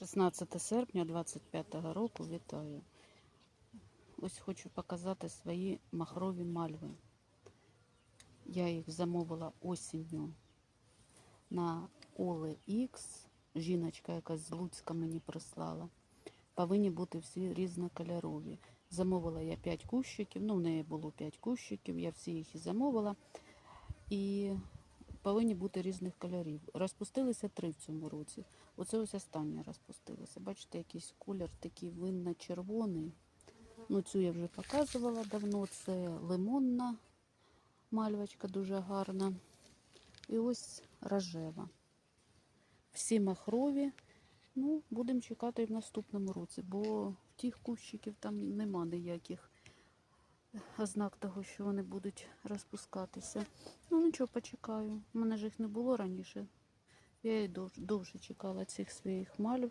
16 серпня 25-го року вітаю. Ось хочу показати свої махрові мальви. Я їх замовила осінню на OLX. Жіночка якась з Луцька мені прислала. Повинні бути всі різнокольорові. Замовила я 5 кущиків, ну в неї було 5 кущиків, я всі їх і замовила. І повинні бути різних кольорів. Розпустилися три в цьому році. Оце ось останнє розпустилося. Бачите, якийсь колір такий винно-червоний. Ну, цю я вже показувала давно. Це лимонна мальвочка дуже гарна. І ось рожева. Всі махрові. Ну, будемо чекати і в наступному році, бо тих кущиків там нема ніяких ознак того, що вони будуть розпускатися. Ну нічого, почекаю. У мене ж їх не було раніше. Я і довше, чекала цих своїх мальв.